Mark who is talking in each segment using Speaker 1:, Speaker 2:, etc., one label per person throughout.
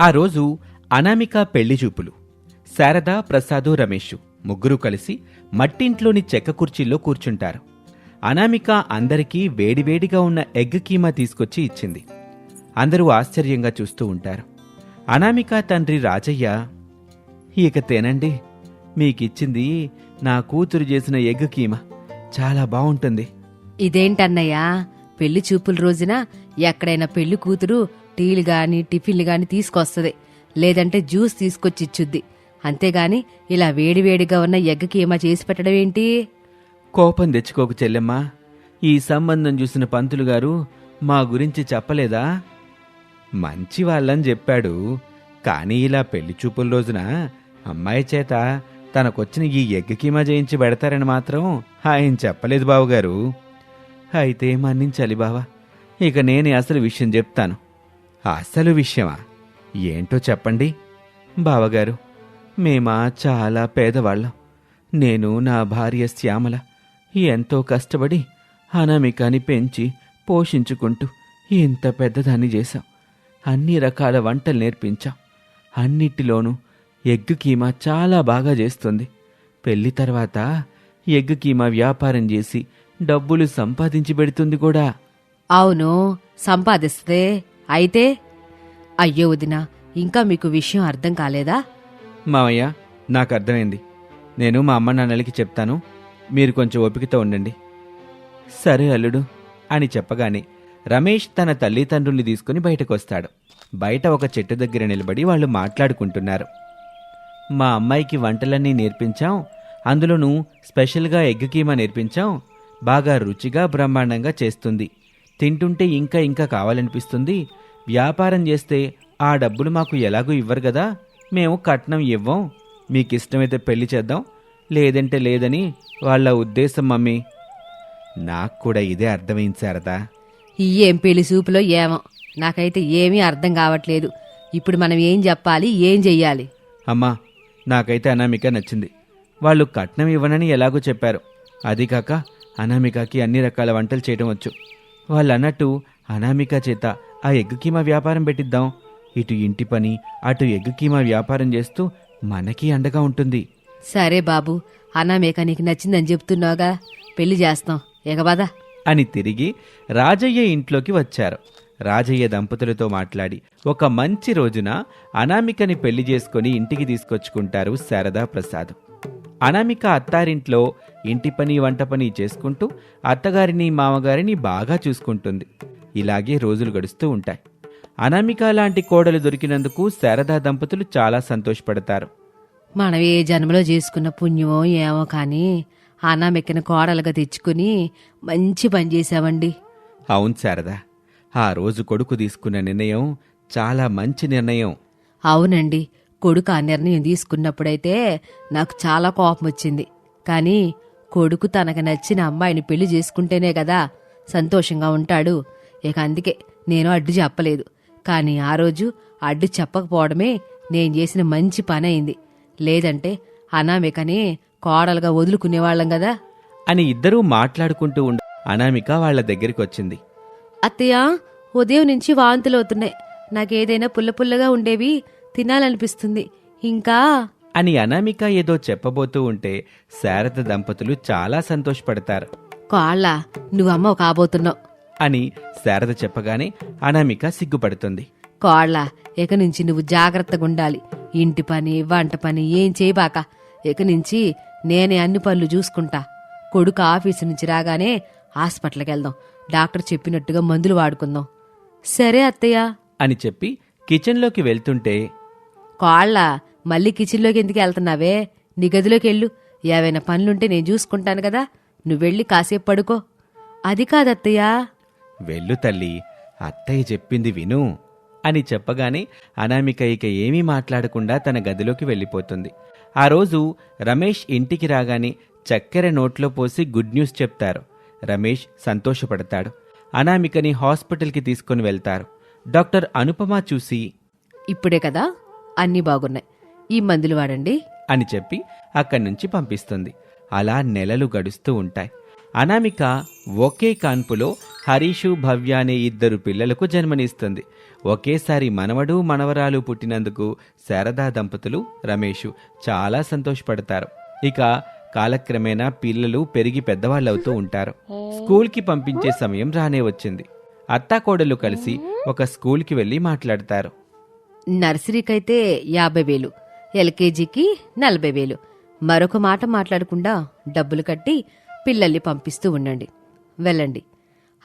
Speaker 1: ఆ రోజు అనామిక పెళ్ళి చూపులు. శారద ప్రసాదు రమేష్ ముగ్గురు కలిసి మట్టింట్లోని చెక్క కుర్చీల్లో కూర్చుంటారు. అనామిక అందరికీ వేడివేడిగా ఉన్న ఎగ్ కీమా తీసుకొచ్చి ఇచ్చింది. అందరూ ఆశ్చర్యంగా చూస్తూ ఉంటారు. అనామిక తండ్రి రాజయ్య ఇక తేనండి. మీకిచ్చింది నా కూతురు చేసిన ఎగ్ కీమా. చాలా బాగుంటుంది
Speaker 2: ఇదేంటన్నయ్యా? పెళ్ళి చూపుల రోజున ఎక్కడైనా పెళ్ళి కూతురు టీలు గాని టిఫిన్లు గాని తీసుకొస్తుంది. లేదంటే జ్యూస్ తీసుకొచ్చి ఇచ్చుద్ది అంతేగాని ఇలా వేడివేడిగా ఉన్న ఎగ్గకి ఏమా చేసి పెట్టడం ఏంటి?
Speaker 1: కోపం తెచ్చుకోకు చెల్లెమ్మా. ఈ సంబంధం చూసిన పంతులు గారు మా గురించి చెప్పలేదా? మంచి వాళ్ళని చెప్పాడు. కానీ ఇలా పెళ్ళి చూపుల రోజున అమ్మాయి చేత తనకొచ్చిన ఈ ఎగ్ కీమా చేయించి పెడతారని మాత్రం ఆయన చెప్పలేదు బావగారు. అయితే మన్నించాలి బావా. ఇక నేనే అసలు విషయం చెప్తాను. అసలు విషయమా? ఏంటో చెప్పండి. బావగారు మేమా చాలా పేదవాళ్ళం. నేను నా భార్య శ్యామల ఎంతో కష్టపడి అనామికాని పెంచి పోషించుకుంటూ ఇంత పెద్దదాన్ని చేశాం. అన్ని రకాల వంటలు నేర్పించాం. అన్నిటిలోనూ ఎగ్ కీమా చాలా బాగా చేస్తుంది. పెళ్ళి తర్వాత ఎగ్ కీమా వ్యాపారం చేసి డబ్బులు సంపాదించి పెడుతుంది కూడా.
Speaker 2: అవును సంపాదిస్తే. అయితే అయ్యో వదినా ఇంకా మీకు విషయం అర్థం కాలేదా?
Speaker 1: మావయ్య నాకు అర్థమైంది. నేను మా అమ్మ నాన్నలకి చెప్తాను. మీరు కొంచెం ఓపికతో ఉండండి. సరే అల్లుడు అని చెప్పగానే రమేష్ తన తల్లిదండ్రుల్ని తీసుకుని బయటకొస్తాడు. బయట ఒక చెట్టు దగ్గర నిలబడి వాళ్ళు మాట్లాడుకుంటున్నారు. మా అమ్మాయికి వంటలన్నీ నేర్పించాం. అందులోనూ స్పెషల్గా ఎగ్ కీమా నేర్పించాం. బాగా రుచిగా బ్రహ్మాండంగా చేస్తుంది. తింటుంటే ఇంకా ఇంకా కావాలనిపిస్తుంది. వ్యాపారం చేస్తే ఆ డబ్బులు మాకు ఎలాగూ ఇవ్వరు కదా. మేము కట్నం ఇవ్వం. మీకు ఇష్టమైతే పెళ్ళి చేద్దాం. లేదంటే లేదని వాళ్ళ ఉద్దేశం మమ్మీ. నాకు కూడా ఇదే అర్థమైంది శారదా.
Speaker 2: ఈ ఏం పెళ్ళి చూపులో ఏమో. నాకైతే ఏమీ అర్థం కావట్లేదు. ఇప్పుడు మనం ఏం చెప్పాలి ఏం చెయ్యాలి?
Speaker 1: అమ్మా నాకైతే అనామిక నచ్చింది. వాళ్ళు కట్నం ఇవ్వనని ఎలాగో చెప్పారు. అది కాక అనామికకి అన్ని రకాల వంటలు చేయడం వచ్చు. వాళ్ళు అన్నట్టు అనామిక చేత ఆ ఎగ్ కీమా వ్యాపారం పెట్టిద్దాం. ఇటు ఇంటి పని అటు ఎగ్ కీమా వ్యాపారం చేస్తూ మనకి అండగా ఉంటుంది.
Speaker 2: సరే బాబు అనామేక నీకు నచ్చిందని చెప్తున్నావుగా. పెళ్ళి చేస్తాం. ఎగబాదా
Speaker 1: అని తిరిగి రాజయ్య ఇంట్లోకి వచ్చారు. రాజయ్య దంపతులతో మాట్లాడి ఒక మంచి రోజున అనామికని పెళ్ళి చేసుకుని ఇంటికి తీసుకొచ్చుకుంటారు శారదా ప్రసాద్. అనామిక అత్తారింట్లో ఇంటి పని వంట పని చేసుకుంటూ అత్తగారిని మామగారిని బాగా చూసుకుంటుంది. ఇలాగే రోజులు గడుస్తూ ఉంటాయి. అనామిక లాంటి కోడలు దొరికినందుకు శారదా దంపతులు చాలా సంతోషపడతారు.
Speaker 2: మనం ఏ జన్మలో చేసుకున్న పుణ్యమో ఏమో కానీ అనామెక్కిన కోడలుగా తెచ్చుకుని మంచి పని చేశామండి
Speaker 1: అవును శారదా. ఆ రోజు కొడుకు తీసుకున్న నిర్ణయం చాలా మంచి నిర్ణయం.
Speaker 2: అవునండి. కొడుకు ఆ నిర్ణయం తీసుకున్నప్పుడైతే నాకు చాలా కోపం వచ్చింది. కానీ కొడుకు తనకు నచ్చిన అమ్మాయిని పెళ్ళి చేసుకుంటేనే కదా సంతోషంగా ఉంటాడు. ఇక అందుకే నేను అడ్డు చెప్పలేదు. కానీ ఆ రోజు అడ్డు చెప్పకపోవడమే నేను చేసిన మంచి పని అయింది. లేదంటే అనామికనే కోడలుగా వదులుకునేవాళ్ళం కదా.
Speaker 1: అని ఇద్దరూ మాట్లాడుకుంటూ ఉండ అనామిక వాళ్ళ దగ్గరికి వచ్చింది
Speaker 2: అత్తయ్య ఉదయం నుంచి వాంతులు అవుతున్నాయి నాకేదైనా పుల్ల పుల్లగా ఉండేవి తినాలనిపిస్తుంది. ఇంకా?
Speaker 1: అని అనామిక ఏదో చెప్పబోతూ ఉంటే శారద దంపతులు చాలా సంతోషపడతారు.
Speaker 2: కోళ్ళ నువ్వమ్మ కాబోతున్నావు.
Speaker 1: అని శారద చెప్పగానే అనామిక సిగ్గుపడుతుంది.
Speaker 2: కోళ్ళ ఇక నుంచి నువ్వు జాగ్రత్తగా ఉండాలి. ఇంటి పని వంట పని ఏం చేయబాక. ఇక నుంచి నేనే అన్ని పనులు చూసుకుంటా. కొడుకు ఆఫీసు నుంచి రాగానే హాస్పిటల్కి వెళ్దాం. డాక్టర్ చెప్పినట్టుగా మందులు వాడుకుందాం. సరే అత్తయ్య.
Speaker 1: అని చెప్పి కిచెన్లోకి వెళ్తుంటే
Speaker 2: కోళ్ళ మళ్ళీ కిచెన్లోకి ఎందుకు వెళ్తున్నావే? నీ గదిలోకి వెళ్ళు. ఏవైనా పనులుంటే నేను చూసుకుంటాను కదా. నువ్వెళ్ళి కాసేపు పడుకో. అది కాదత్తయ్యా.
Speaker 1: వెళ్ళు తల్లి అత్తయ్య చెప్పింది విను అని చెప్పగానే అనామిక ఇక ఏమీ మాట్లాడకుండా తన గదిలోకి వెళ్ళిపోతుంది. ఆ రోజు రమేష్ ఇంటికి రాగానే చక్కెర నోట్లో పోసి గుడ్ న్యూస్ చెప్తారు. రమేష్ సంతోషపడతాడు. అనామికని హాస్పిటల్కి తీసుకుని వెళ్తారు. డాక్టర్ అనుపమ చూసి
Speaker 2: ఇప్పుడే కదా అన్నీ బాగున్నాయి. ఈ మందులు వాడండి.
Speaker 1: అని చెప్పి అక్కడి నుంచి పంపిస్తుంది. అలా నెలలు గడుస్తూ ఉంటాయి. అనామిక ఒకే కాన్పులో హరీషు భవ్య అనే ఇద్దరు పిల్లలకు జన్మనిస్తుంది. ఒకేసారి మనవడు మనవరాలు పుట్టినందుకు శారదా దంపతులు రమేషు చాలా సంతోషపడతారు. ఇక కాలక్రమేణా పిల్లలు పెరిగి పెద్దవాళ్ళవుతూ ఉంటారు. స్కూల్కి పంపించే సమయం రానే వచ్చింది. అత్తాకోడలు కలిసి ఒక స్కూల్కి వెళ్ళి మాట్లాడతారు.
Speaker 2: నర్సరీకైతే యాభై వేలు ఎల్కేజీకి నలభై వేలు. మరొక మాట మాట్లాడకుండా డబ్బులు కట్టి పిల్లల్ని పంపిస్తూ ఉండండి. వెళ్ళండి.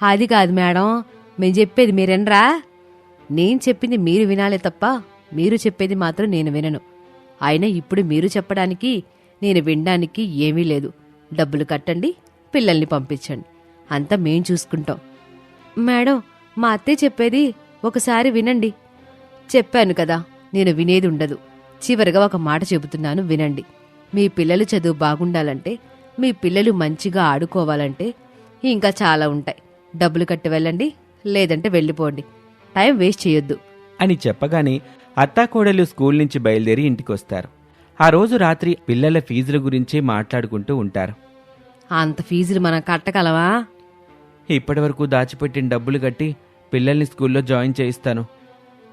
Speaker 2: అది కాదు మేడం. మేము చెప్పేది మీరెనరా? నేను చెప్పింది మీరు వినాలే తప్ప మీరు చెప్పేది మాత్రం నేను వినను. అయినా ఇప్పుడు మీరు చెప్పడానికి నేను వినడానికి ఏమీ లేదు. డబ్బులు కట్టండి పిల్లల్ని పంపించండి. అంతా మేం చూసుకుంటాం. మేడం మా అత్తయ్య చెప్పేది ఒకసారి వినండి. చెప్పాను కదా నేను వినేది ఉండదు. చివరిగా ఒక మాట చెబుతున్నాను వినండి. మీ పిల్లలు చదువు బాగుండాలంటే మీ పిల్లలు మంచిగా ఆడుకోవాలంటే ఇంకా చాలా ఉంటాయి. డబ్బులు కట్టి వెళ్ళండి లేదంటే వెళ్ళిపోండి. టైం వేస్ట్ చేయొద్దు.
Speaker 1: అని చెప్పగానే అత్తాకోడలు స్కూల్ నుంచి బయలుదేరి ఇంటికొస్తారు. ఆ రోజు రాత్రి పిల్లల ఫీజుల గురించే మాట్లాడుకుంటూ ఉంటారు.
Speaker 2: అంత ఫీజులు మనం కట్టగలవా?
Speaker 1: ఇప్పటివరకు దాచిపెట్టిన డబ్బులు కట్టి పిల్లల్ని స్కూల్లో జాయిన్ చేయిస్తాను.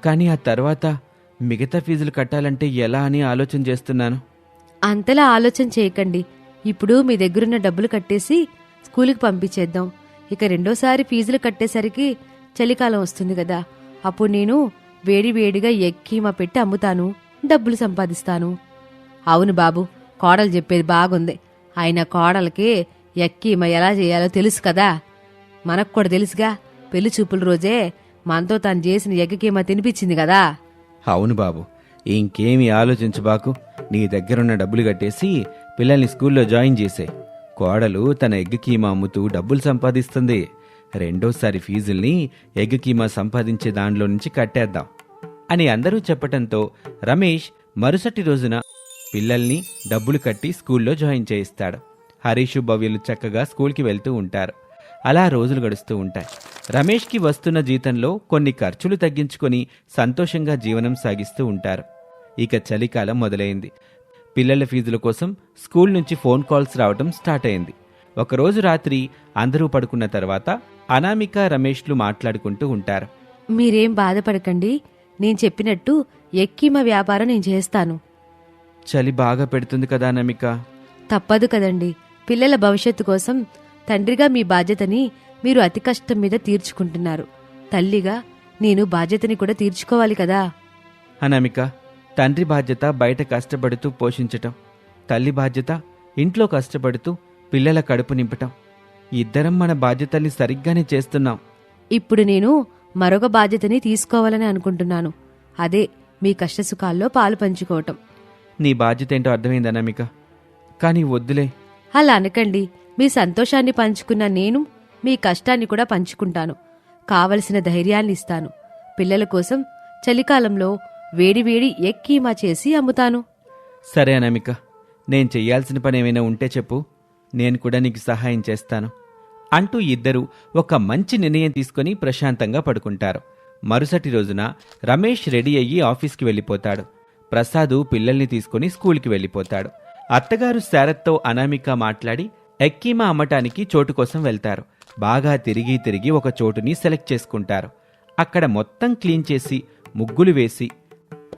Speaker 1: కానీ ఆ తర్వాత మిగతా ఫీజులు కట్టాలంటే ఎలా అని ఆలోచన చేస్తున్నాను.
Speaker 2: అంతలా ఆలోచన చేయకండి. ఇప్పుడు మీ దగ్గరున్న డబ్బులు కట్టేసి స్కూల్కి పంపించేద్దాం. ఇక రెండోసారి ఫీజులు కట్టేసరికి చలికాలం వస్తుంది కదా. అప్పుడు నేను వేడివేడిగా ఎక్కీమా పెట్టి అమ్ముతాను డబ్బులు సంపాదిస్తాను. అవును బాబు కోడలు చెప్పేది బాగుంది. ఆయన కోడలకి ఎక్కీమ ఎలా చేయాలో తెలుసు కదా. మనకు కూడా తెలుసుగా పెళ్ళి చూపుల రోజే మనతో తను చేసిన ఎగ్గకీమ తినిపించింది కదా.
Speaker 1: అవును బాబు ఇంకేమీ ఆలోచించబాకు. నీ దగ్గరున్న డబ్బులు కట్టేసి పిల్లల్ని స్కూల్లో జాయిన్ చేసే కోడలు తన ఎగ్ కీమా అమ్ముతూ డబ్బులు సంపాదిస్తుంది. రెండోసారి ఫీజుల్ని ఎగ్ కీమా సంపాదించే దానిలో నుంచి కట్టేద్దాం అని అందరూ చెప్పటంతో రమేష్ మరుసటి రోజున పిల్లల్ని డబ్బులు కట్టి స్కూల్లో జాయిన్ చేయిస్తాడు. హరీషు భవ్యులు చక్కగా స్కూల్కి వెళ్తూ ఉంటారు. అలా రోజులు గడుస్తూ ఉంటాయి. రమేష్కి వస్తున్న జీతంలో కొన్ని ఖర్చులు తగ్గించుకొని సంతోషంగా జీవనం సాగిస్తూ ఉంటారు. ఇక చలికాలం మొదలైంది. పిల్లల ఫీజుల కోసం స్కూల్ నుంచి ఫోన్ కాల్స్ రావటం స్టార్ట్ అయింది. ఒకరోజు రాత్రి అందరూ పడుకున్న తర్వాత అనామిక రమేష్లు మాట్లాడుకుంటూ ఉంటారు.
Speaker 2: మీరేం బాధపడకండి. నేను చెప్పినట్టు ఎక్కీమ వ్యాపారం నేను చేస్తాను.
Speaker 1: చలి బాగా పెడుతుంది కదా అనామిక?
Speaker 2: తప్పదు కదండి. పిల్లల భవిష్యత్తు కోసం తండ్రిగా మీ బాధ్యతని మీరు అతి కష్టం మీద తీర్చుకుంటున్నారు. తల్లిగా నేను బాధ్యతని కూడా తీర్చుకోవాలి కదా.
Speaker 1: అనామిక తండ్రి బాధ్యత బయట కష్టపడుతూ పోషించటం తల్లి బాధ్యత ఇంట్లో కష్టపడుతూ పిల్లల కడుపు నింపటం. ఇద్దరం మన బాధ్యతల్ని సరిగ్గానే చేస్తున్నాం.
Speaker 2: ఇప్పుడు నేను మరొక బాధ్యతని తీసుకోవాలని అనుకుంటున్నాను. అదే మీ కష్టసుఖాల్లో పాలు పంచుకోవటం.
Speaker 1: నీ బాధ్యత ఏంటో అర్థమైంది అనామిక కానీ వద్దులే.
Speaker 2: అలా అనకండి. మీ సంతోషాన్ని పంచుకున్న నేను మీ కష్టాన్ని కూడా పంచుకుంటాను. కావలసిన ధైర్యాన్ని ఇస్తాను. పిల్లల కోసం చలికాలంలో వేడివేడి ఎక్కీమా చేసి అమ్ముతాను.
Speaker 1: సరే అనామిక నేను చెయ్యాల్సిన పని ఏమైనా ఉంటే చెప్పు. నేను కూడా నీకు సహాయం చేస్తాను. అంటూ ఇద్దరూ ఒక మంచి నిర్ణయం తీసుకొని ప్రశాంతంగా పడుకుంటారు. మరుసటి రోజున రమేష్ రెడీ అయ్యి ఆఫీస్కి వెళ్ళిపోతాడు. ప్రసాదు పిల్లల్ని తీసుకుని స్కూల్కి వెళ్ళిపోతాడు. అత్తగారు శారత్తో అనామిక మాట్లాడి ఎక్కీమా అమ్మటానికి చోటు కోసం వెళ్తారు. బాగా తిరిగి తిరిగి ఒక చోటుని సెలెక్ట్ చేసుకుంటారు. అక్కడ మొత్తం క్లీన్ చేసి ముగ్గులు వేసి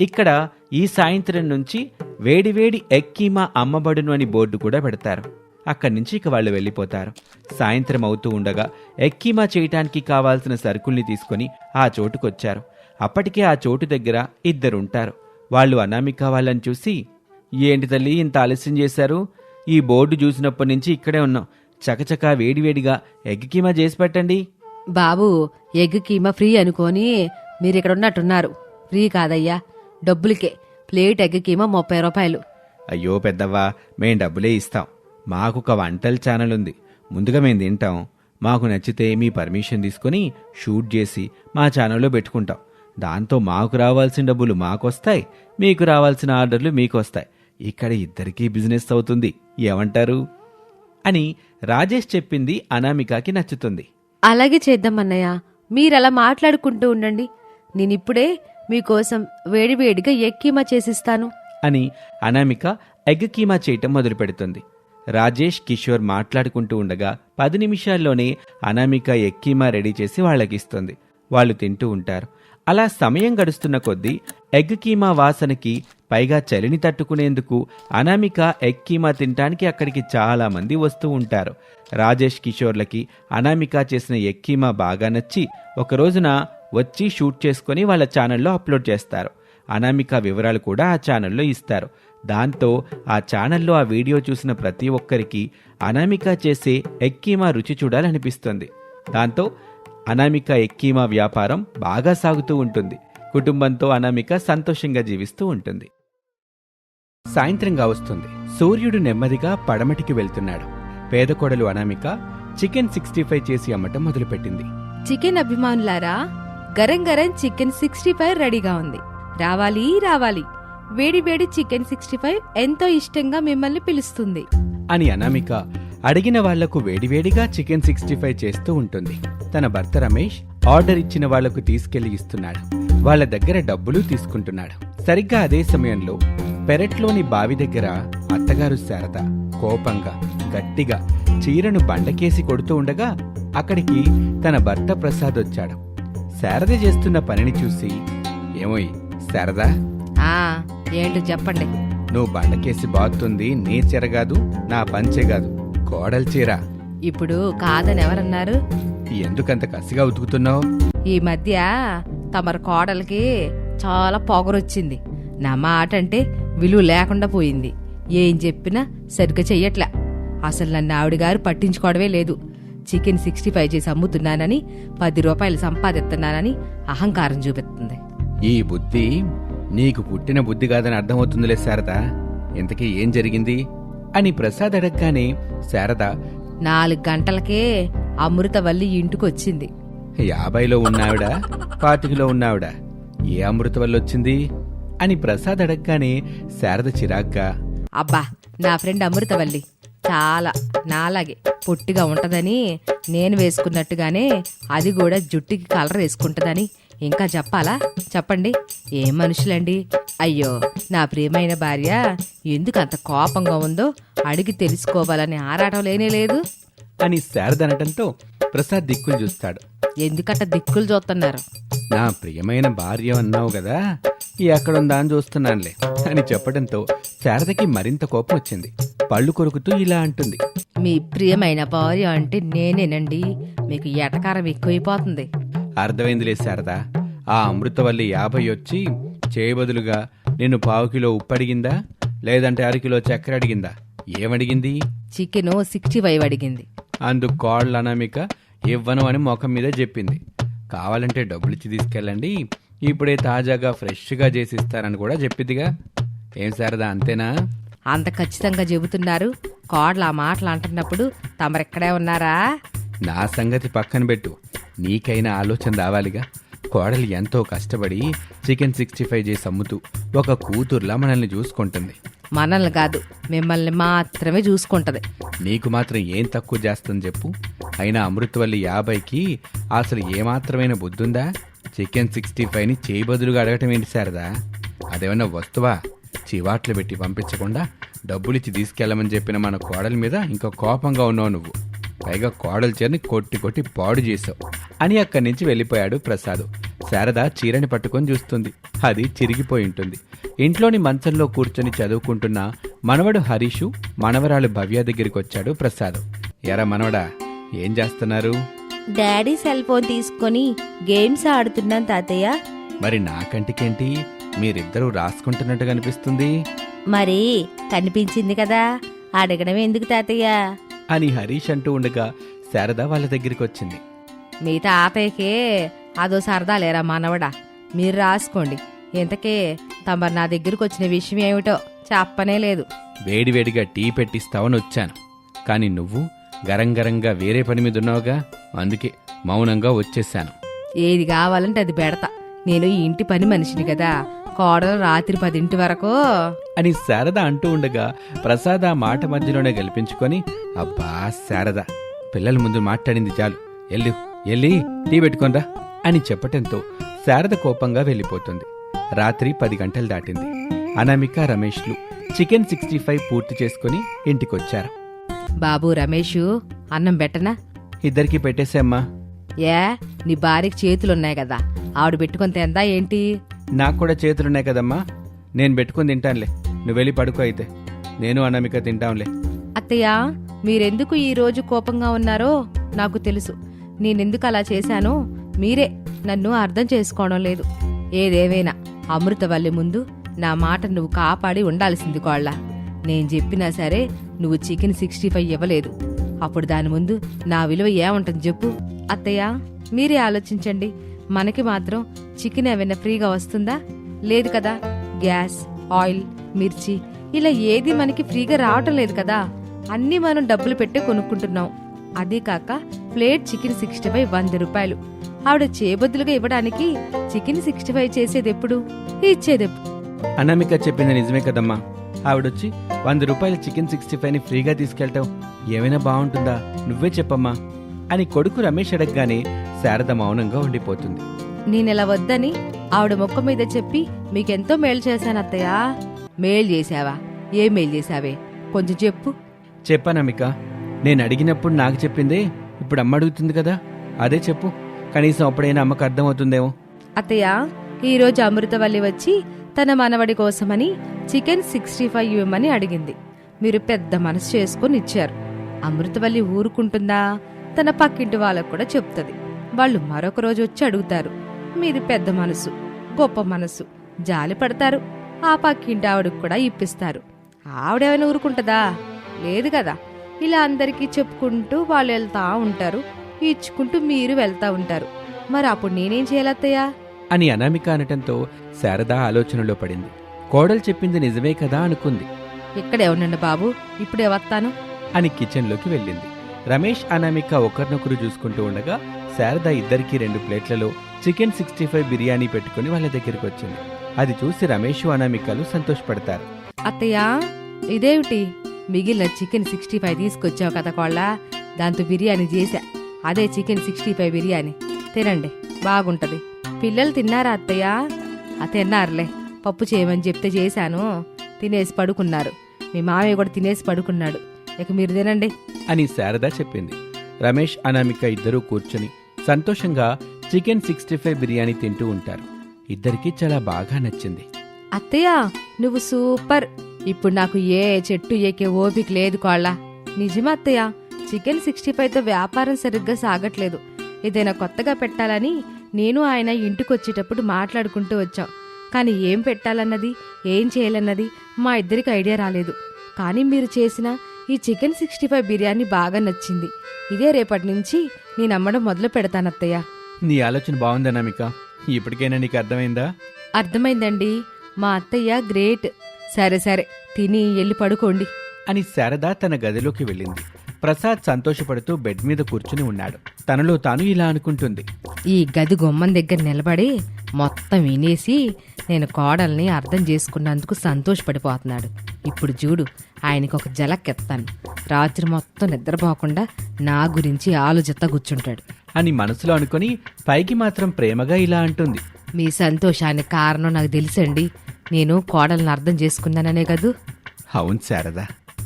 Speaker 1: ఇక్కడ ఈ సాయంత్రం నుంచి వేడివేడి ఎక్కీమా అమ్మబడును అని బోర్డు కూడా పెడతారు. అక్కడి నుంచి ఇక వాళ్ళు వెళ్ళిపోతారు. సాయంత్రం అవుతూ ఉండగా ఎక్కీమా చేయటానికి కావాల్సిన సరుకుల్ని తీసుకొని ఆ చోటుకొచ్చారు. అప్పటికే ఆ చోటు దగ్గర ఇద్దరుంటారు. వాళ్ళు అనామిక వాళ్ళని చూసి ఏంటి తల్లి ఇంత ఆలస్యం చేశారు? ఈ బోర్డు చూసినప్పటి నుంచి ఇక్కడే ఉన్నాం. చకచకా వేడివేడిగా ఎగ్ కీమా చేసి పెట్టండి.
Speaker 2: బాబు ఎగ్ కీమా ఫ్రీ అనుకోని మీరు ఇక్కడ ఉన్నట్టున్నారు ఫ్రీ కాదయ్యా. డబ్బులకే. ప్లేట్ ఎగ్ కీమా ముప్పై రూపాయలు.
Speaker 1: అయ్యో పెద్దవ్వా మేం డబ్బులే ఇస్తాం. మాకు ఒక వంటల ఛానల్ ఉంది ముందుగా మేము తింటాం. మాకు నచ్చితే మీ పర్మిషన్ తీసుకొని షూట్ చేసి మా ఛానల్లో పెట్టుకుంటాం. దాంతో మాకు రావాల్సిన డబ్బులు మాకొస్తాయి మీకు రావాల్సిన ఆర్డర్లు మీకు వస్తాయి ఇక్కడ ఇద్దరికీ బిజినెస్ అవుతుంది. ఏమంటారు? అని రాజేష్ చెప్పింది అనామికకి నచ్చుతుంది.
Speaker 2: అలాగే చేద్దాం అన్నయ్య. మీరలా మాట్లాడుకుంటూ ఉండండి. నేనిప్పుడే మీకోసం వేడివేడిగా ఎక్కీమా చేసిస్తాను.
Speaker 1: అని అనామిక ఎగ్ కీమా చేయటం మొదలు పెడుతుంది రాజేష్ కిషోర్ మాట్లాడుకుంటూ ఉండగా పది నిమిషాల్లోనే అనామిక ఎక్కీమా రెడీ చేసి వాళ్ళకిస్తుంది. వాళ్ళు తింటూ ఉంటారు. అలా సమయం గడుస్తున్న కొద్దీ ఎగ్ కీమా వాసనకి పైగా చలిని తట్టుకునేందుకు అనామిక ఎగ్ కీమా తినటానికి అక్కడికి చాలా మంది వస్తూ ఉంటారు. రాజేష్ కిషోర్లకి అనామిక చేసిన ఎగ్ కీమా బాగా నచ్చి ఒక రోజున వచ్చి షూట్ చేసుకొని వాళ్ళ ఛానల్లో అప్లోడ్ చేస్తారు. అనామిక వివరాలు కూడా ఆ ఛానల్లో ఇస్తారు. దాంతో ఆ ఛానల్లో ఆ వీడియో చూసిన ప్రతి ఒక్కరికి అనామిక చేసే ఎక్కీమా రుచి చూడాలనిపిస్తుంది. దాంతో అనామిక ఎక్కీమా వ్యాపారం బాగా సాగుతూ ఉంటుంది. కుటుంబంతో అనామిక సంతోషంగా జీవిస్తూ ఉంటుంది. సాయంత్రంగా వస్తుంది. సూర్యుడు నెమ్మదిగా పడమటికి వెళ్తున్నాడు. పేద కోడలు అనామిక చికెన్ సిక్స్టీ ఫైవ్ చేసి అమ్మటం మొదలుపెట్టింది.
Speaker 2: చికెన్ అభిమానులారా గరం గరం చికెన్ సిక్స్టీ ఫైవ్ రెడీగా ఉంది. రావాలి రావాలి. వేడి వేడి చికెన్ సిక్స్టీ ఫైవ్ ఎంతో ఇష్టంగా మిమ్మల్ని పిలుస్తుంది.
Speaker 1: అని అనామిక అడిగిన వాళ్ళకు వేడివేడిగా చికెన్ సిక్స్టీ ఫైవ్ చేస్తూ ఉంటుంది. తన భర్త రమేష్ ఆర్డర్ ఇచ్చిన వాళ్ళకు తీసుకెళ్ళి ఇస్తున్నాడు. వాళ్ళ దగ్గర డబ్బులు తీసుకుంటున్నాడు. సరిగ్గా అదే సమయంలో పెరట్లోని బావి దగ్గర అత్తగారు శారద కోపంగా గట్టిగా చీరను బండకేసి కొడుతూ ఉండగా అక్కడికి తన భర్త ప్రసాద్ వచ్చాడు. శారద చేస్తున్న పనిని చూసి ఏమోయ్ శారదా?
Speaker 2: ఆ ఏంటో చెప్పండి.
Speaker 1: నువ్వు బండకేసి బాగుతుంది నీ చీర కాదు నా పంచె కాదు కోడల చీర.
Speaker 2: ఇప్పుడు కాదని ఎవరన్నారు?
Speaker 1: ఎందుకంత కసిగా ఉతుకుతున్నావు?
Speaker 2: ఈ మధ్య తమరు కోడలికి చాలా పొగరొచ్చింది. నా మాట అంటే విలువ లేకుండా పోయింది. ఏం చెప్పినా సరిగ్గా చెయ్యట్లా. అసలు నన్ను ఆవిడగారు పట్టించుకోవడమే లేదు. చికెన్ సిక్స్టీ ఫైవ్ చేసి అమ్ముతున్నానని పది రూపాయలు సంపాదిస్తున్నానని అహంకారం చూపిస్తుంది.
Speaker 1: ఈ బుద్ధి నీకు పుట్టిన బుద్ధి కాదని అర్థమవుతుందిలే శారద. ఇంతకీ ఏం జరిగింది? అని ప్రసాద్ అడగగానే శారద
Speaker 2: నాలుగు గంటలకే అమృతవల్లి ఇంటికొచ్చింది.
Speaker 1: యాభైలో ఉన్నావిడ పాతికలో ఉన్నావిడ ఏ అమృత వల్ల వచ్చింది అని ప్రసాద్ అడగగానే శారద చిరాగ్గా
Speaker 2: అబ్బా నా ఫ్రెండ్ అమృతవల్లి. చాలా నాలాగే పొట్టిగా ఉంటుందని నేను వేసుకున్నట్టుగానే అది కూడా జుట్టుకి కలర్ వేసుకుంటుందని. ఇంకా చెప్పాలా? చెప్పండి. ఏం మనుషులండి? అయ్యో నా ప్రియమైన భార్య ఎందుకు అంత కోపంగా ఉందో అడిగి తెలుసుకోవాలని ఆరాటం లేనే లేదు.
Speaker 1: అని శారద అనటంతో ప్రసాద్ దిక్కులు చూస్తాడు.
Speaker 2: ఎందుకట్ట దిక్కులు చూస్తున్నారు?
Speaker 1: నా ప్రియమైన భార్య అన్నావు కదా ఎక్కడుందా అని చూస్తున్నానులే అని చెప్పడంతో శారదకి మరింత కోపం వచ్చింది. పళ్ళు కొరుకుతూ ఇలా అంటుంది.
Speaker 2: మీ ప్రియమైన భార్య అంటే నేనేనండి. మీకు ఎటకారం ఎక్కువైపోతుంది.
Speaker 1: అర్థమైందిలే శారదా. ఆ అమృతవల్లి యాభై వచ్చి చేయబదులుగా నిన్ను పావు కిలో ఉప్పు అడిగిందా? లేదంటే అరకిలో చక్కెర అడిగిందా? ఏమడిగింది?
Speaker 2: చికెన్ సిక్స్టీ ఫైవ్ అడిగింది.
Speaker 1: అందుకు కోళ్ళ అనామిక ఇవ్వను అని ముఖం మీద చెప్పింది. కావాలంటే డబ్బులిచ్చి తీసుకెళ్ళండి. ఇప్పుడే తాజాగా ఫ్రెష్గా చేసి ఇస్తారని కూడా చెప్పిందిగా ఏం శారదా అంతేనా?
Speaker 2: అంత ఖచ్చితంగా చెబుతున్నారు. కోడలు ఆ మాటలు అంటున్నప్పుడు తమరెక్కడే ఉన్నారా?
Speaker 1: నా సంగతి పక్కన పెట్టు. నీకైనా ఆలోచన రావాలిగా. కోడలు ఎంతో కష్టపడి చికెన్ సిక్స్టీ ఫైవ్ చేసి అమ్ముతూ ఒక కూతుర్లా మనల్ని చూసుకుంటుంది.
Speaker 2: మనల్ని కాదు మిమ్మల్ని మాత్రమే చూసుకుంటది.
Speaker 1: నీకు మాత్రం ఏం తక్కువ చేస్తుంది చెప్పు. అయినా అమృతవల్లి యాభైకి అసలు ఏమాత్రమైన బుద్ధుందా? చికెన్ సిక్స్టీ ఫైవ్ని చేయి బదులుగా అడగటం ఏంటి శారదా? అదేమన్నా వస్తువా? చివాట్లు పెట్టి పంపించకుండా డబ్బులిచ్చి తీసుకెళ్ళమని చెప్పిన మన కోడల మీద ఇంకా కోపంగా ఉన్నావు నువ్వు. పైగా కోడలు చేరిని కొట్టి కొట్టి పాడు చేసావు అని అక్కడి నుంచి వెళ్ళిపోయాడు ప్రసాద్. శారద చీరని పట్టుకొని చూస్తుంది. అది చిరిగిపోయి ఉంటుంది. ఇంట్లోని మంచంలో కూర్చొని చదువుకుంటున్న మనవడు హరీషు మనవరాలు భవ్య దగ్గరికి వచ్చాడు ప్రసాద్. ఎరా మనవడా ఏం చేస్తున్నారు?
Speaker 2: డాడీ సెల్ ఫోన్ తీసుకొని గేమ్స్ ఆడుతున్నాను తాతయ్య.
Speaker 1: మరి నా కంటికేంటి? మీరిద్దరూ రాసుకుంటున్నట్టు కనిపిస్తుంది
Speaker 2: మరి కనిపించింది కదా అడగడం ఎందుకు తాతయ్య?
Speaker 1: అని హరీష్ అంటూ ఉండగా శారద వాళ్ళ దగ్గరికి వచ్చింది.
Speaker 2: మీ తాతయ్యకే అదో సరదా లేరా మనవడా? మీరు రాసుకోండి. ఇంతకే తమరు నా దగ్గరకు వచ్చిన విషయం ఏమిటో చెప్పనే లేదు.
Speaker 1: వేడివేడిగా టీ పెట్టిస్తావని వచ్చాను. కానీ నువ్వు గరం గరంగా వేరే పని మీద ఉన్నావుగా? అందుకే మౌనంగా వచ్చేసాను.
Speaker 2: ఏది కావాలంటే అది పెడతా. నేను ఈ ఇంటి పని మనిషిని కదా. కోడలు రాత్రి పదింటి వరకు.
Speaker 1: అని శారద అంటూ ఉండగా ప్రసాద్ ఆ మాట మధ్యలోనే గెలిపించుకొని అబ్బా శారద పిల్లల ముందు మాట్లాడింది చాలు. ఎల్లు ఎల్లి టీ పెట్టుకోనరా అని చెప్పటంతో శారద కోపంగా వెళ్ళిపోతుంది. రాత్రి పది గంటలు దాటింది. అనామిక రమేష్లు చికెన్ సిక్స్టీ ఫైవ్ పూర్తి చేసుకుని ఇంటికొచ్చారు.
Speaker 2: బాబు రమేషు అన్నం పెట్టనా?
Speaker 1: ఇద్దరికి పెట్టేసేమ్మా
Speaker 2: ఏ నీ భార్యకి చేతులున్నాయి కదా. ఆవిడ పెట్టుకొని తిందా ఏంటి?
Speaker 1: నాకు కూడా చేతులున్నాయి కదమ్మా. నేను పెట్టుకుని తింటానులే. నువ్వు వెళ్ళి పడుకో అయితే. నేను అనామిక తింటాంలే.
Speaker 2: అత్తయ్య మీరెందుకు ఈ రోజు కోపంగా ఉన్నారో నాకు తెలుసు. నేనెందుకు అలా చేశానో? మీరే. నన్ను అర్థం చేసుకోవడం లేదు. ఏదేవైనా అమృతవల్లి ముందు నా మాట నువ్వు కాపాడి ఉండాల్సింది కోళ్ళ. నేను చెప్పినా సరే నువ్వు చికెన్ సిక్స్టీ ఫైవ్ ఇవ్వలేదు. అప్పుడు దాని ముందు నా విలువ ఏముంటుంది చెప్పు. అత్తయ్య మీరే ఆలోచించండి. మనకి మాత్రం చికెన్ ఏమైనా ఫ్రీగా వస్తుందా? లేదు కదా. గ్యాస్ ఆయిల్ మిర్చి ఇలా ఏది మనకి ఫ్రీగా రావటం లేదు కదా. అన్నీ మనం డబ్బులు పెట్టి కొనుక్కుంటున్నాం. అదే కాక ప్లేట్ చికెన్ సిక్స్టీ ఫైవ్ వంద రూపాయలు. ఆవిడ చేబద్దులుగా ఇవ్వడానికి చికెన్ సిక్స్టీ ఫైవ్ చేసేది ఎప్పుడు ఇచ్చేది ఎప్పుడు
Speaker 1: అనామిక చెప్పింది నిజమే కదమ్మా. ఆవిడొచ్చి వంద రూపాయల చికెన్ సిక్స్టీ ఫైవ్ని ఫ్రీగా తీసుకెళ్తావు. ఏమైనా బాగుంటుందా? నువ్వే చెప్పమ్మా. అని కొడుకు రమేష్ అడగగానే శారద మౌనంగా ఉండిపోతుంది.
Speaker 2: నేనెలా వద్దని ఆవిడ మొక్క మీద చెప్పి మీకెంతో మేలు చేశాను అత్తయ్య. మేలు చేశావా? ఏ మేలు చేశావే? కొంచెం చెప్పు.
Speaker 1: చెప్పానమిక నేను అడిగినప్పుడు నాకు చెప్పిందే ఇప్పుడు అమ్మ అడుగుతుంది కదా. అదే చెప్పు. కనీసం అప్పుడైనా అమ్మకు అర్థమవుతుందేమో?
Speaker 2: అత్తయ్య ఈరోజు అమృతవల్లి వచ్చి తన మనవడి కోసమని చికెన్ సిక్స్టీ ఫైవ్ ఇవ్వమని అడిగింది. మీరు పెద్ద మనసు చేసుకుని ఇచ్చారు. అమృతవల్లి ఊరుకుంటుందా? తన పక్కింటి వాళ్ళకు కూడా చెప్తుంది. వాళ్ళు మరొక రోజు వచ్చి అడుగుతారు. మీది పెద్ద మనసు గొప్ప మనసు. జాలి పడతారు. ఆ పక్కింటి ఆవిడకు కూడా ఇప్పిస్తారు. ఆవిడేమైనా ఊరుకుంటుందా? లేదు కదా. ఇలా అందరికీ చెప్పుకుంటూ వాళ్ళు వెళ్తా ఉంటారు. ఇచ్చుకుంటూ మీరు వెళ్తా ఉంటారు. మరి అప్పుడు నేనేం చేయాలత్తయ్యా
Speaker 1: అని అనామిక అనటంతో శారద ఆలోచనలో పడింది. కోడలు చెప్పింది నిజమే కదా అనుకుంది.
Speaker 2: ఇక్కడే ఉండండి బాబు ఇప్పుడే వస్తాను.
Speaker 1: అని కిచెన్లోకి వెళ్ళింది. రమేష్ అనామిక ఒకరినొకరు చూసుకుంటూ ఉండగా శారద ఇద్దరికి రెండు ప్లేట్లలో చికెన్ సిక్స్టీ ఫైవ్ బిర్యానీ పెట్టుకుని వాళ్ళ దగ్గరికి వచ్చింది. అది చూసి రమేష్ అనామికలు సంతోషపడతారు.
Speaker 2: అత్తయ్య ఇదేమిటి? మిగిలిన చికెన్ సిక్స్టీ ఫైవ్ తీసుకొచ్చావు కదా కోళ్ళ దాంతో బిర్యానీ చేశా. అదే చికెన్ సిక్స్టీ ఫైవ్ బిర్యానీ. తినండి బాగుంటది. పిల్లలు తిన్నారా అత్తయ్య? ఆ తిన్నారులే. పప్పు చేయమని చెప్తే చేశాను. తినేసి పడుకున్నారు. మీ మామయ్య కూడా తినేసి పడుకున్నాడు. ఇక మీరు తినండి.
Speaker 1: అని శారద చెప్పింది. రమేష్ అనామిక ఇద్దరూ కూర్చొని సంతోషంగా చికెన్ సిక్స్టీ ఫైవ్ బిర్యానీ తింటూ ఉంటారు. ఇద్దరికీ చాలా బాగా నచ్చింది.
Speaker 2: అత్తయ్య నువ్వు సూపర్. ఇప్పుడు నాకు ఏ చెట్టు ఎక్కే ఓపిక లేదు కోళ్ళ. నిజమా అత్తయ్య? చికెన్ సిక్స్టీ ఫైవ్తో వ్యాపారం సరిగ్గా సాగట్లేదు. ఏదైనా కొత్తగా పెట్టాలని నేను ఆయన ఇంటికి వచ్చేటప్పుడు మాట్లాడుకుంటూ వచ్చాం. కానీ ఏం పెట్టాలన్నది ఏం చేయాలన్నది మా ఇద్దరికి ఐడియా రాలేదు. కానీ మీరు చేసిన ఈ చికెన్ సిక్స్టీ ఫైవ్ బిర్యానీ బాగా నచ్చింది. ఇదే రేపటి నుంచి నేను అమ్మడం మొదలు పెడతాను అత్తయ్య
Speaker 1: నీ ఆలోచన బాగుంది అనామిక ఇప్పటికైనా నీకు అర్థమైందా?
Speaker 2: అర్థమైందండి. మా అత్తయ్య గ్రేట్. సరే సరే తిని వెళ్ళి పడుకోండి.
Speaker 1: అని శారద తన గదిలోకి వెళ్ళింది. ప్రసాద్ సంతోషపడుతూ బెడ్ మీద కూర్చుని ఉన్నాడు. తనలో తాను ఇలా అనుకుంటుంది.
Speaker 2: ఈ గది గుమ్మం దగ్గర నిలబడి మొత్తం వినేసి నేను కోడల్ని అర్థం చేసుకున్నందుకు సంతోషపడిపోతున్నాడు. ఇప్పుడు చూడు ఆయనకి ఒక జలక్కెత్తాను రాత్రి మొత్తం నిద్రపోకుండా నా గురించి ఆలోచిస్తా కూర్చుంటాడు.
Speaker 1: అని మనసులో అనుకొని పైకి మాత్రం ప్రేమగా ఇలా అంటుంది.
Speaker 2: మీ సంతోషానికి కారణం నాకు తెలుసండి. నేను కోడల్ని అర్థం చేసుకున్నాననే కదూ?
Speaker 1: అవును శారద.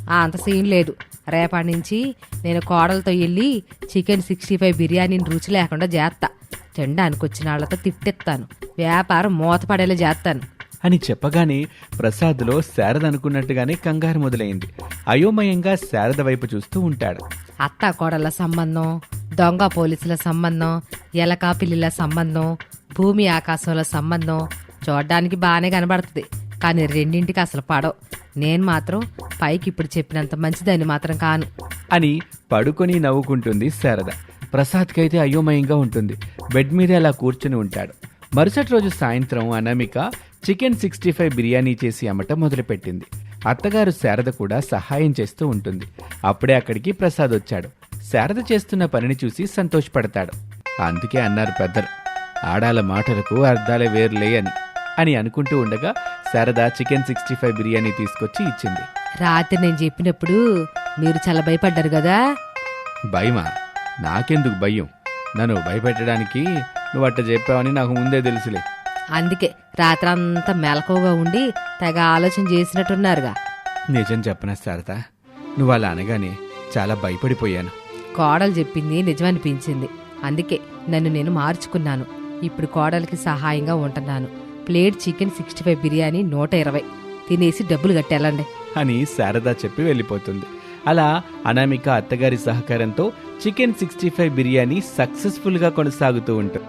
Speaker 2: అంత సీన్ లేదు. రేపటి నుంచి నేను కోడలతో వెళ్ళి చికెన్ సిక్స్టీ ఫైవ్ బిర్యానీని రుచి లేకుండా చేస్తా. తినడానికి వచ్చిన వాళ్ళతో తిట్టెత్తాను వ్యాపారం మూతపడేలా చేస్తాను.
Speaker 1: అని చెప్పగానే ప్రసాద్లో శారద అనుకున్నట్టుగానే కంగారు మొదలైంది. అయోమయంగా శారద వైపు చూస్తూ ఉంటాడు.
Speaker 2: అత్త కోడళ్ళ సంబంధం దొంగ పోలీసుల సంబంధం ఎలక పిల్లిల సంబంధం భూమి ఆకాశంల సంబంధం చూడడానికి బాగానే కనబడుతుంది. కానీ రెండింటికి అసలు పడవు. నేను మాత్రం పైకి ఇప్పుడు చెప్పినంత మంచిదని మాత్రం కాను.
Speaker 1: అని పడుకొని నవ్వుకుంటుంది శారద. ప్రసాద్కైతే అయోమయంగా ఉంటుంది. బెడ్ మీద అలా కూర్చుని ఉంటాడు. మరుసటి రోజు సాయంత్రం Anamika chicken sixty five biryani చేసి అమ్మటం మొదలుపెట్టింది. అత్తగారు శారద కూడా సహాయం చేస్తూ ఉంటుంది. అప్పుడే అక్కడికి ప్రసాద్ వచ్చాడు. శారద చేస్తున్న పనిని చూసి సంతోషపడతాడు. అందుకే అన్నారు పెద్దలు. ఆడాల మాటలకు అర్థాలే వేర్లే అని. అని అనుకుంటూ ఉండగా Sharada chicken sixty five biryani తీసుకొచ్చి ఇచ్చింది.
Speaker 2: రాత్రి నేను చెప్పినప్పుడు మీరు చాలా భయపడ్డారు కదా?
Speaker 1: భయమా? నాకెందుకు భయం? నన్ను భయపెట్టడానికి నువ్వు అట్ట చెప్పావని నాకు ముందే తెలుసులే.
Speaker 2: అందుకే రాత్రంతా మెలకువగా ఉండి తెగ ఆలోచన చేసినట్టున్నారుగా.
Speaker 1: నిజం చెప్పనా శారద? నువ్వు అలా అనగానే చాలా భయపడిపోయాను.
Speaker 2: కోడలు చెప్పింది నిజమనిపించింది. అందుకే నన్ను నేను మార్చుకున్నాను. ఇప్పుడు కోడలికి సహాయంగా ఉంటున్నాను. Plate chicken sixty five biryani నూట ఇరవై. తినేసి డబ్బులు కట్టేళ్ళండి
Speaker 1: అని శారద చెప్పి వెళ్ళిపోతుంది. అలా అనామిక అత్తగారి సహకారంతో చికెన్ సిక్స్టీ ఫైవ్ బిర్యానీ సక్సెస్ఫుల్గా కొనసాగుతూ ఉంటుంది.